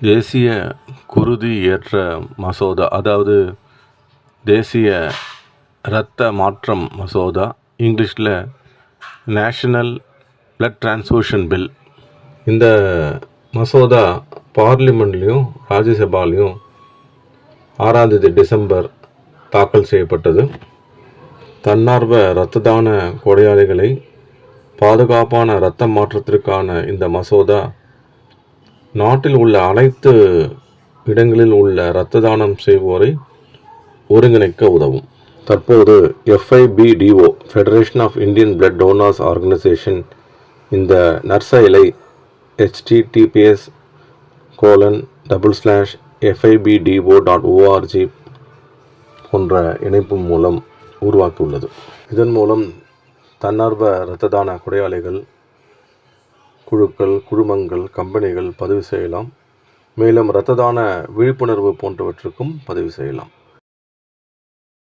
தேசிய குருதி ஏற்ற மசோதா அதாவது தேசிய இரத்த மாற்றம் மசோதா இங்கிலீஷில் நேஷனல் பிளட் டிரான்ஸ்ஃபியூஷன் பில் இந்த மசோதா பார்லிமெண்ட்லேயும் ராஜ்யசபாலையும் ஆறாம் தேதி டிசம்பர் தாக்கல் செய்யப்பட்டது. தன்னார்வ இரத்த தான கொடையாளிகளை பாதுகாப்பான இரத்த மாற்றத்திற்கான இந்த மசோதா நாட்டில் உள்ள அனைத்து இடங்களில் உள்ள இரத்த தானம் செய்வோரை ஒருங்கிணைக்க உதவும். தற்போது F I B D O federation of Indian blood donors organisation இந்த நர்சைலை H T T P S colon double slash F I B D O dot O R G போன்ற இணைப்பு மூலம் உருவாக்கியுள்ளது. இதன் மூலம் தன்னார்வ இரத்த தான கொடையாளிகள் குழுக்கள் குழுமங்கள் கம்பெனிகள் பதிவு செய்யலாம். மேலும் இரத்த தான விழிப்புணர்வு போன்றவற்றுக்கும் பதிவு செய்யலாம்.